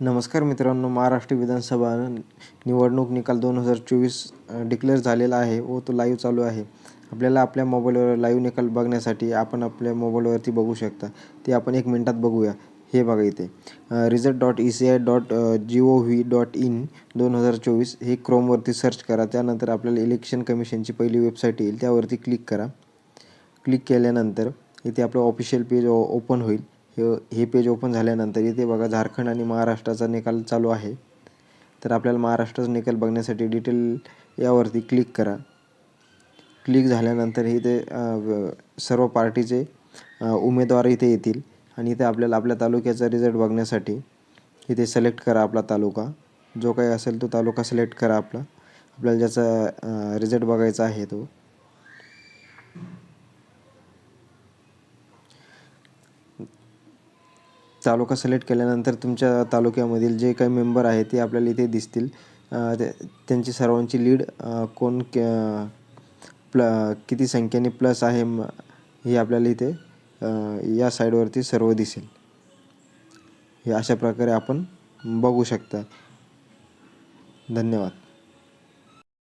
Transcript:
नमस्कार मित्रांनो महाराष्ट्र विधानसभा निवडणूक निकाल दोन हजार चोवीस डिक्लेअर झालेला आहे व तो लाईव्ह चालू आहे. आपल्याला आपल्या मोबाईलवर लाईव्ह निकाल बघण्यासाठी आपण आपल्या मोबाईलवरती बघू शकता. ते आपण एक मिनटात बघूया. हे बघा इथे. Result dot E C I dot G O V dot in दोन हजार चोवीस हे क्रोमवरती सर्च करा. त्यानंतर आपल्याला इलेक्शन कमिशनची पहिली वेबसाईट येईल. त्यावरती क्लिक करा. क्लिक केल्यानंतर इथे आपलं ऑफिशियल पेज ओपन होईल. हे हे पेज ओपन झाल्यानंतर इथे बघा झारखंड आणि महाराष्ट्राचा निकाल चालू आहे. तर आपल्याला महाराष्ट्राचा निकाल बघण्यासाठी डिटेल यावरती क्लिक करा. क्लिक झाल्यानंतर इथे सर्व पार्टीचे उमेदवार इथे येतील आणि इथे आपल्याला आपल्या तालुक्याचा रिझल्ट बघण्यासाठी इथे सिलेक्ट करा आपला तालुका. जो काही असेल तो तालुका सिलेक्ट करा आपला. आपल्याला ज्याचा रिझल्ट बघायचा आहे तो. तालुका सिलेक्ट केल्यानंतर तुमच्या तालुक्यामधील जे काही मेंबर आहे ते आपल्याला इथे दिसतील. ते- त्यांची सर्वांची लीड कोण क- प्ल किती संख्येने प्लस आहे म- हे आपल्याला इथे या साईडवरती सर्व दिसेल. हे अशा प्रकारे आपण बघू शकता. धन्यवाद.